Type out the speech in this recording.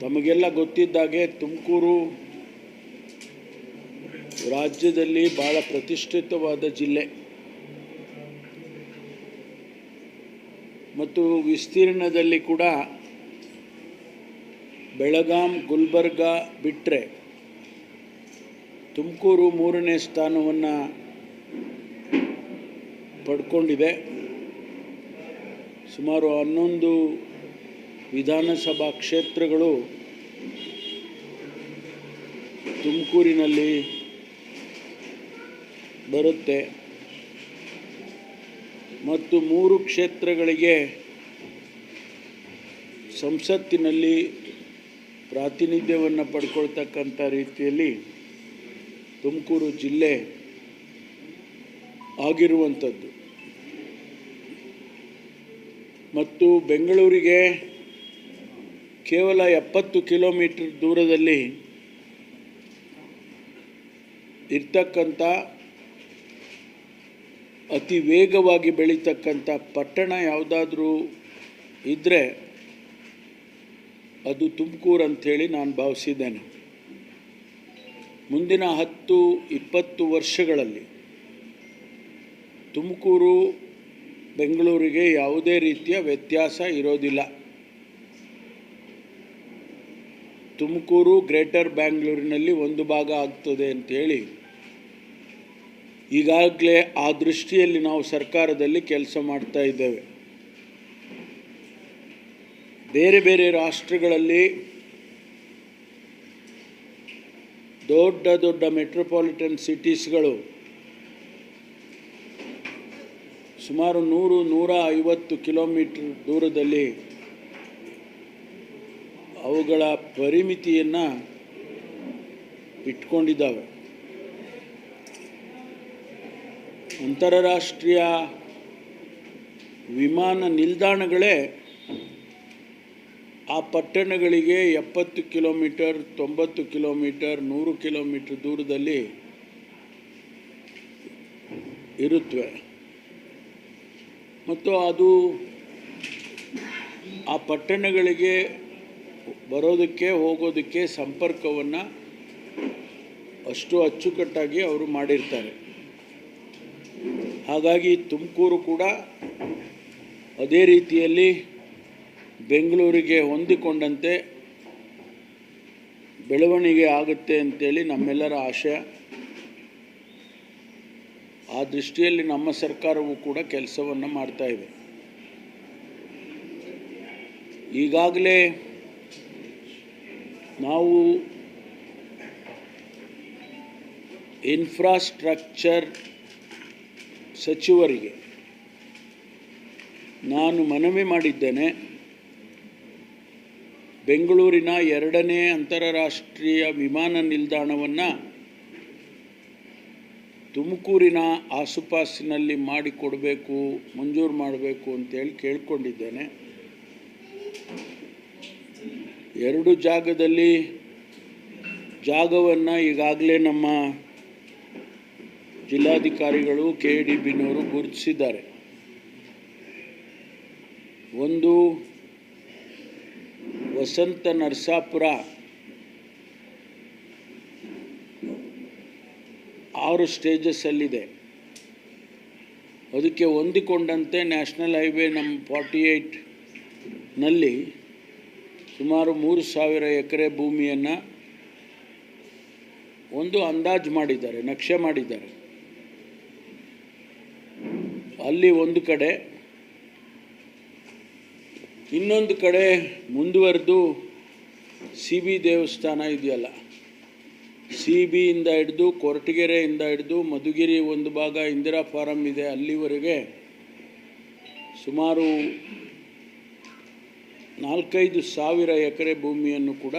ತಮಗೆಲ್ಲ ಗೊತ್ತಿದ್ದಾಗೆ ತುಮಕೂರು ರಾಜ್ಯದಲ್ಲಿ ಭಾಳ ಪ್ರತಿಷ್ಠಿತವಾದ ಜಿಲ್ಲೆ. ಮತ್ತು ವಿಸ್ತೀರ್ಣದಲ್ಲಿ ಕೂಡ ಬೆಳಗಾಂ, ಗುಲ್ಬರ್ಗ ಬಿಟ್ಟರೆ ತುಮಕೂರು ಮೂರನೇ ಸ್ಥಾನವನ್ನು ಪಡ್ಕೊಂಡಿದೆ. ಸುಮಾರು ಹನ್ನೊಂದು ವಿಧಾನಸಭಾ ಕ್ಷೇತ್ರಗಳು ತುಮಕೂರಿನಲ್ಲಿ ಬರುತ್ತೆ. ಮತ್ತು ಮೂರು ಕ್ಷೇತ್ರಗಳಿಗೆ ಸಂಸತ್ತಿನಲ್ಲಿ ಪ್ರಾತಿನಿಧ್ಯವನ್ನು ಪಡ್ಕೊಳ್ತಕ್ಕಂಥ ರೀತಿಯಲ್ಲಿ ತುಮಕೂರು ಜಿಲ್ಲೆ ಆಗಿರುವಂಥದ್ದು. ಮತ್ತು ಬೆಂಗಳೂರಿಗೆ ಕೇವಲ ಎಪ್ಪತ್ತು ಕಿಲೋಮೀಟರ್ ದೂರದಲ್ಲಿ ಇರ್ತಕ್ಕಂಥ ಅತಿ ವೇಗವಾಗಿ ಬೆಳೀತಕ್ಕಂಥ ಪಟ್ಟಣ ಯಾವುದಾದ್ರೂ ಇದ್ದರೆ ಅದು ತುಮಕೂರು ಅಂಥೇಳಿ ನಾನು ಭಾವಿಸಿದ್ದೇನೆ. ಮುಂದಿನ ಹತ್ತು, ಇಪ್ಪತ್ತು ವರ್ಷಗಳಲ್ಲಿ ತುಮಕೂರು, ಬೆಂಗಳೂರಿಗೆ ಯಾವುದೇ ರೀತಿಯ ವ್ಯತ್ಯಾಸ ಇರೋದಿಲ್ಲ. ತುಮಕೂರು, ಗ್ರೇಟರ್ ಬ್ಯಾಂಗ್ಳೂರಿನಲ್ಲಿ ಒಂದು ಭಾಗ ಆಗ್ತದೆ ಹೇಳಿ, ಈಗಾಗಲೇ ಆ ದೃಷ್ಟಿಯಲ್ಲಿ ನಾವು ಸರ್ಕಾರದಲ್ಲಿ ಕೆಲಸ ಮಾಡ್ತಾ ಇದ್ದೇವೆ. ಬೇರೆ ಬೇರೆ ರಾಷ್ಟ್ರಗಳಲ್ಲಿ ದೊಡ್ಡ ದೊಡ್ಡ ಮೆಟ್ರೋಪಾಲಿಟನ್ ಸಿಟೀಸ್ಗಳು ಸುಮಾರು ನೂರು ನೂರ ಐವತ್ತು ಕಿಲೋಮೀಟರ್ ದೂರದಲ್ಲಿ ಅವುಗಳ ಪರಿಮಿತಿಯನ್ನು ಇಟ್ಕೊಂಡಿದ್ದಾವೆ. ಅಂತಾರಾಷ್ಟ್ರೀಯ ವಿಮಾನ ನಿಲ್ದಾಣಗಳೇ ಆ ಪಟ್ಟಣಗಳಿಗೆ ಎಪ್ಪತ್ತು ಕಿಲೋಮೀಟರ್, ತೊಂಬತ್ತು ಕಿಲೋಮೀಟರ್, ನೂರು ಕಿಲೋಮೀಟರ್ ದೂರದಲ್ಲಿ ಇರುತ್ತವೆ ಮತ್ತು ಅದು ಆ ಪಟ್ಟಣಗಳಿಗೆ ಬರೋದಕ್ಕೆ, ಹೋಗೋದಕ್ಕೆ ಸಂಪರ್ಕವನ್ನು ಅಷ್ಟು ಅಚ್ಚುಕಟ್ಟಾಗಿ ಅವರು ಮಾಡಿರ್ತಾರೆ. ಹಾಗಾಗಿ ತುಮಕೂರು ಕೂಡ ಅದೇ ರೀತಿಯಲ್ಲಿ ಬೆಂಗಳೂರಿಗೆ ಹೊಂದಿಕೊಂಡಂತೆ ಬೆಳವಣಿಗೆ ಆಗುತ್ತೆ ಅಂತೇಳಿ ನಮ್ಮೆಲ್ಲರ ಆಶಯ. ಆ ದೃಷ್ಟಿಯಲ್ಲಿ ನಮ್ಮ ಸರ್ಕಾರವು ಕೂಡ ಕೆಲಸವನ್ನು ಮಾಡ್ತಾ ಇದೆ. ಈಗಾಗಲೇ ನಾವು ಇನ್ಫ್ರಾಸ್ಟ್ರಕ್ಚರ್ ಸಚಿವರಿಗೆ ನಾನು ಮನವಿ ಮಾಡಿದ್ದೇನೆ, ಬೆಂಗಳೂರಿನ ಎರಡನೇ ಅಂತಾರಾಷ್ಟ್ರೀಯ ವಿಮಾನ ನಿಲ್ದಾಣವನ್ನು ತುಮಕೂರಿನ ಆಸುಪಾಸಿನಲ್ಲಿ ಮಾಡಿಕೊಡಬೇಕು, ಮಂಜೂರು ಮಾಡಬೇಕು ಅಂತೇಳಿ ಕೇಳ್ಕೊಂಡಿದ್ದೇನೆ. ಎರಡು ಜಾಗದಲ್ಲಿ ಜಾಗವನ್ನು ಈಗಾಗಲೇ ನಮ್ಮ ಜಿಲ್ಲಾಧಿಕಾರಿಗಳು ಕೆ ಡಿ ಬಿನವರು ಗುರುತಿಸಿದ್ದಾರೆ. ಒಂದು ವಸಂತ ನರಸಾಪುರ ಆರು ಸ್ಟೇಜಸ್ಸಲ್ಲಿದೆ ಅದಕ್ಕೆ ಹೊಂದಿಕೊಂಡಂತೆ ನ್ಯಾಷನಲ್ ಹೈವೇ ನಮ್ಮ ಫಾರ್ಟಿ ಏಯ್ಟ್ನಲ್ಲಿ ಸುಮಾರು ಮೂರು ಸಾವಿರ ಎಕರೆ ಭೂಮಿಯನ್ನು ಒಂದು ಅಂದಾಜು ಮಾಡಿದ್ದಾರೆ, ನಕ್ಷೆ ಮಾಡಿದ್ದಾರೆ. ಅಲ್ಲಿ ಒಂದು ಕಡೆ, ಇನ್ನೊಂದು ಕಡೆ ಮುಂದುವರೆದು ಸಿ ಬಿ ದೇವಸ್ಥಾನ ಇದೆಯಲ್ಲ, ಸಿ ಬಿಯಿಂದ ಹಿಡಿದು ಕೊರಟಗೆರೆಯಿಂದ ಹಿಡಿದು ಮಧುಗಿರಿ ಒಂದು ಭಾಗ ಇಂದಿರಾ ಫಾರಂ ಇದೆ, ಅಲ್ಲಿವರೆಗೆ ಸುಮಾರು ನಾಲ್ಕೈದು ಸಾವಿರ ಎಕರೆ ಭೂಮಿಯನ್ನು ಕೂಡ